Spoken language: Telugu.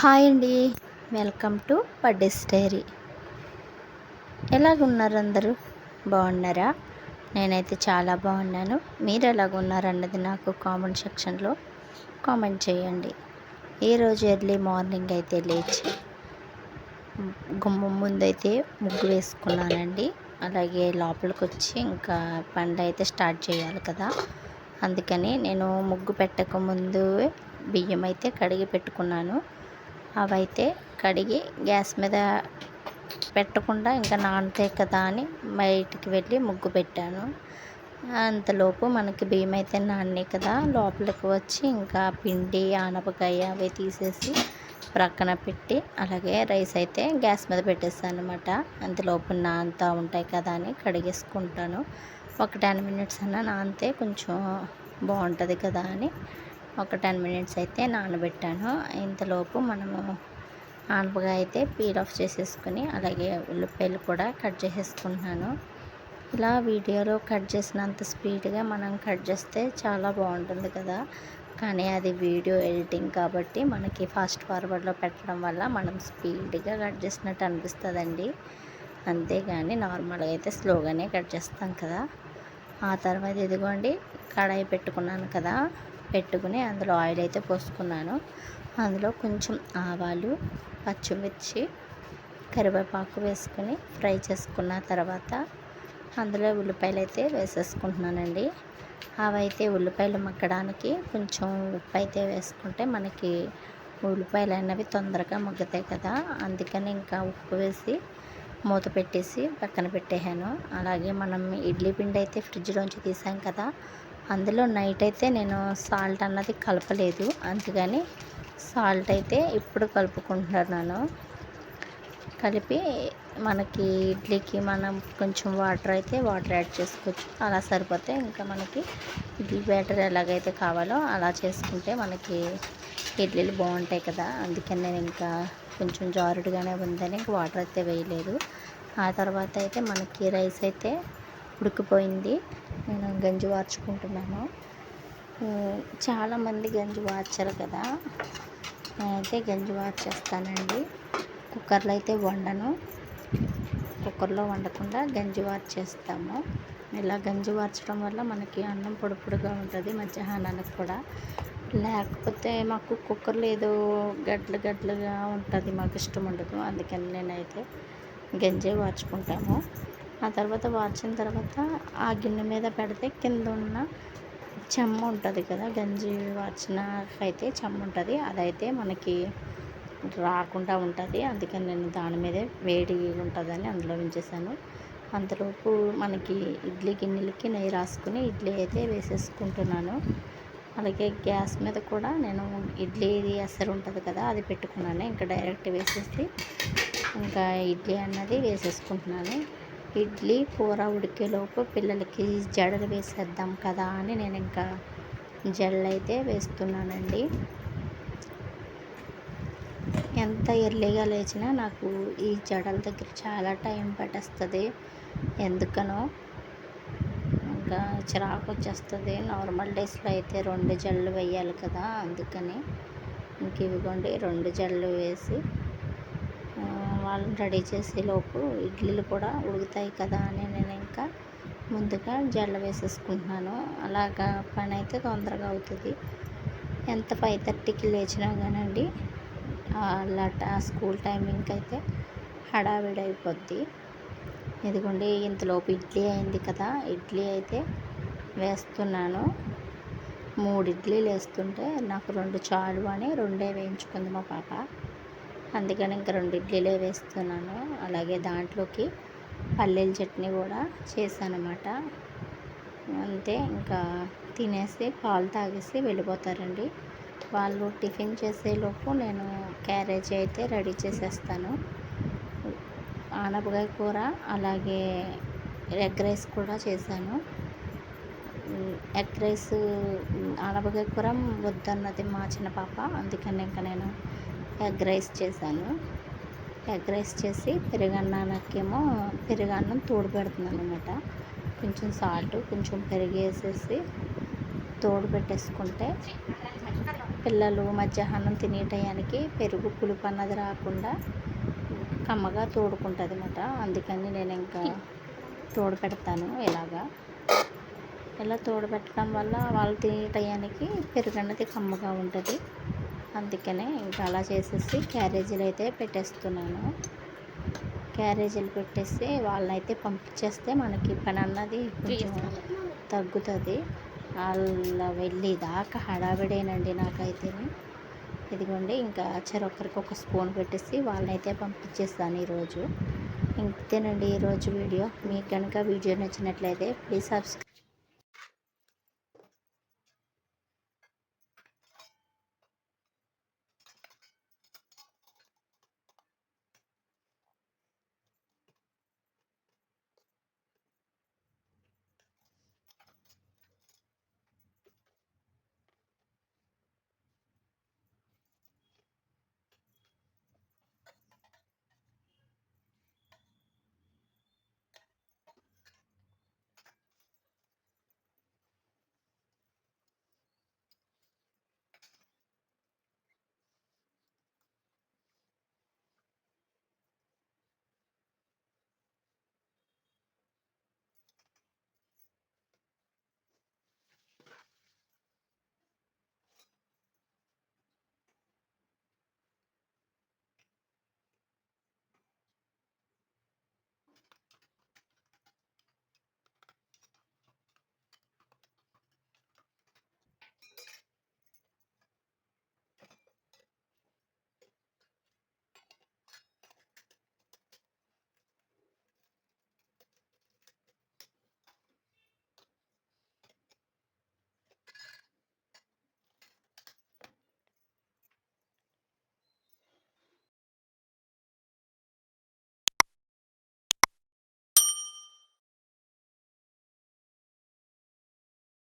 హాయ్ అండి. Welcome to Paddu's diary. ఎలాగున్నారు అందరూ? బాగున్నారా? నేనైతే చాలా బాగున్నాను. మీరు ఎలాగున్నారన్నది నాకు కామెంట్ సెక్షన్లో కామెంట్ చేయండి. ఈరోజు ఎర్లీ మార్నింగ్ అయితే లేచి గుమ్మం ముందైతే ముగ్గు వేసుకున్నానండి. అలాగే లోపలికి వచ్చి ఇంకా పండు అయితే స్టార్ట్ చేయాలి కదా. అందుకని నేను ముగ్గు పెట్టక ముందు బియ్యం అయితే కడిగి పెట్టుకున్నాను. అవైతే కడిగి గ్యాస్ మీద పెట్టకుండా ఇంకా నానతే కదా అని బయటికి వెళ్ళి ముగ్గు పెట్టాను. అంతలోపు మనకి బియ్యం అయితే నాన్నే కదా. లోపలికి వచ్చి ఇంకా పిండి ఆనపకాయ అవి తీసేసి ప్రక్కన పెట్టి అలాగే రైస్ అయితే గ్యాస్ మీద పెట్టేస్తాను అనమాట అంతలోపు నానుతూ ఉంటాయి కదా అని కడిగేసుకుంటాను. ఒక టెన్ మినిట్స్ అన్నా నానితే కొంచెం బాగుంటుంది కదా అని ఒక టెన్ మినిట్స్ అయితే నానబెట్టాను. ఇంతలోపు మనము ఆనపగా అయితే పీల్ ఆఫ్ చేసేసుకుని అలాగే ఉల్లిపాయలు కూడా కట్ చేసేసుకుంటున్నాను. ఇలా వీడియోలో కట్ చేసినంత స్పీడ్గా మనం కట్ చేస్తే చాలా బాగుంటుంది కదా. కానీ అది వీడియో ఎడిటింగ్ కాబట్టి మనకి ఫాస్ట్ ఫార్వర్డ్లో పెట్టడం వల్ల మనం స్పీడ్గా కట్ చేసినట్టు అనిపిస్తుందండి. అంతేగాని నార్మల్గా అయితే స్లోగానే కట్ చేస్తాం కదా. ఆ తర్వాత ఇదిగోండి కడాయి పెట్టుకున్నాను కదా. పెట్టుకుని అందులో ఆయిల్ అయితే పోసుకున్నాను. అందులో కొంచెం ఆవాలు పచ్చిమిర్చి కరివేపాకు వేసుకొని ఫ్రై చేసుకున్న తర్వాత అందులో ఉల్లిపాయలు అయితే వేసేసుకుంటున్నానండి. అవైతే ఉల్లిపాయలు మగ్గడానికి కొంచెం ఉప్పు అయితే వేసుకుంటే మనకి ఉల్లిపాయలు అనేవి తొందరగా మగ్గుతాయి కదా. అందుకని ఇంకా ఉప్పు వేసి మూత పెట్టేసి పక్కన పెట్టేసాను అలాగే మనం ఇడ్లీ పిండి అయితే ఫ్రిడ్జ్లోంచి తీసాం కదా అందులో నైట్ అయితే నేను సాల్ట్ అన్నది కలపలేదు. అందుకని సాల్ట్ అయితే ఇప్పుడు కలుపుకుంటున్నాను. కలిపి మనకి ఇడ్లీకి మనం కొంచెం వాటర్ అయితే వాటర్ యాడ్ చేసుకోవచ్చు. అలా సరిపోతే ఇంకా మనకి ఇడ్లీ బ్యాటర్ ఎలాగైతే కావాలో అలా చేసుకుంటే మనకి ఇడ్లీలు బాగుంటాయి కదా. అందుకని నేను ఇంకా కొంచెం జారుడుగానే ఉందని ఇంకా వాటర్ అయితే వేయలేదు. ఆ తర్వాత అయితే మనకి రైస్ అయితే ఉడికిపోయింది. నేను గంజి వార్చుకుంటున్నాను. చాలామంది గంజి వార్చరు కదా. నేనైతే గంజి వార్చేస్తానండి. కుక్కర్లో అయితే వండను. కుక్కర్లో వండకుండా గంజి వార్చేస్తాము. ఇలా గంజి వార్చడం వల్ల మనకి అన్నం పొడిపొడిగా ఉంటుంది మధ్యాహ్నానికి కూడా. లేకపోతే మాకు కుక్కర్లో ఏదో గడ్లు గడ్లుగా ఉంటుంది మాకు ఇష్టం ఉండదు. అందుకని నేనైతే గంజే వార్చుకుంటాము. ఆ తర్వాత వార్చిన తర్వాత ఆ గిన్నె మీద పెడితే కింద ఉన్న చెమ్మ ఉంటుంది కదా గంజి వార్చినకైతే చెమ్మ ఉంటుంది. అదైతే మనకి రాకుండా ఉంటుంది. అందుకని నేను దాని మీదే వేడి ఉంటుందని అందులో ఉంచేసాను. అంతలోపు మనకి ఇడ్లీ గిన్నెలకి నెయ్యి రాసుకుని ఇడ్లీ అయితే వేసేసుకుంటున్నాను. అలాగే గ్యాస్ మీద కూడా నేను ఇడ్లీ ఎసరు ఉంటుంది కదా అది పెట్టుకున్నాను. ఇంకా డైరెక్ట్ వేసేసి ఇంకా ఇడ్లీ అన్నది వేసేసుకుంటున్నాను. ఇడ్లీ కూర ఉడికేలోపు పిల్లలకి జడలు వేసేద్దాం కదా అని నేను ఇంకా జడలు అయితే వేస్తున్నానండి. ఎంత ఎర్లీగా లేచినా నాకు ఈ జడల దగ్గర చాలా టైం పట్టేస్తుంది. ఎందుకనో ఇంకా చిరాకు వచ్చేస్తుంది. నార్మల్ డేస్లో అయితే రెండు జడలు వేయాలి కదా అందుకని ఇంక ఇవిగోండి రెండు జడలు వేసి వాళ్ళు రెడీ చేసేలోపు ఇడ్లీలు కూడా ఉడుకుతాయి కదా అని నేను ఇంకా ముందుగా జల్ల వేసేసుకుంటున్నాను. అలాగా పని అయితే తొందరగా అవుతుంది. ఎంత ఫైవ్ థర్టీకి లేచినా కానండి అలా స్కూల్ టైమింగ్కి అయితే హడావిడి అయిపోద్ది. ఇదిగోండి ఇంతలోపు ఇడ్లీ అయింది కదా ఇడ్లీ అయితే వేస్తున్నాను. మూడు ఇడ్లీలు వేస్తుంటే నాకు రెండు చాలు అని రెండే వేయించుకుంది మా పాప. అందుకని ఇంకా రెండు ఇడ్లీలే వేస్తున్నాను. అలాగే దాంట్లోకి పల్లీల చట్నీ కూడా చేశానమాట. అంతే ఇంకా తినేసి పాలు తాగేసి వెళ్ళిపోతారండి. వాళ్ళు టిఫిన్ చేసేలోపు నేను క్యారేజ్ అయితే రెడీ చేసేస్తాను. ఆనపకాయ కూర అలాగే ఎగ్ రైస్ కూడా చేశాను. ఎగ్ రైస్ ఆనపకాయ కూర వద్దన్నది మా చిన్న పాప. అందుకని ఇంకా నేను ఎగ్ రైస్ చేశాను. ఎగ్ రైస్ చేసి పెరుగన్నాకేమో పెరుగన్నం తోడు పెడుతున్నాను అనమాట కొంచెం సాల్ట్ కొంచెం పెరుగు వేసేసి తోడు పెట్టేసుకుంటే పిల్లలు మధ్యాహ్నం తినే టయానికి పెరుగు పులుపు అన్నది రాకుండా కమ్మగా తోడుకుంటుంది అన్నమాట అందుకని నేను ఇంకా తోడు పెడతాను ఇలాగా. ఇలా తోడు పెట్టడం వల్ల వాళ్ళు తినే టయానికి పెరుగు అన్నది కమ్మగా ఉంటుంది. అందుకనే ఇంకా అలా చేసేసి క్యారేజీలు అయితే పెట్టేస్తున్నాను. క్యారేజీలు పెట్టేసి వాళ్ళనైతే పంపించేస్తే మనకి పని అన్నది కొంచెం తగ్గుతుంది. వాళ్ళ వెళ్ళి దాకా హడావిడేనండి నాకైతే ఇదిగోండి ఇంకా చెరొకరికి ఒక స్పూన్ పెట్టేసి వాళ్ళనైతే పంపించేస్తాను ఈరోజు. ఇంతేనండి ఈరోజు వీడియో. మీకు కనుక వీడియో నచ్చినట్లయితే ప్లీజ్ సబ్స్క్రైబ్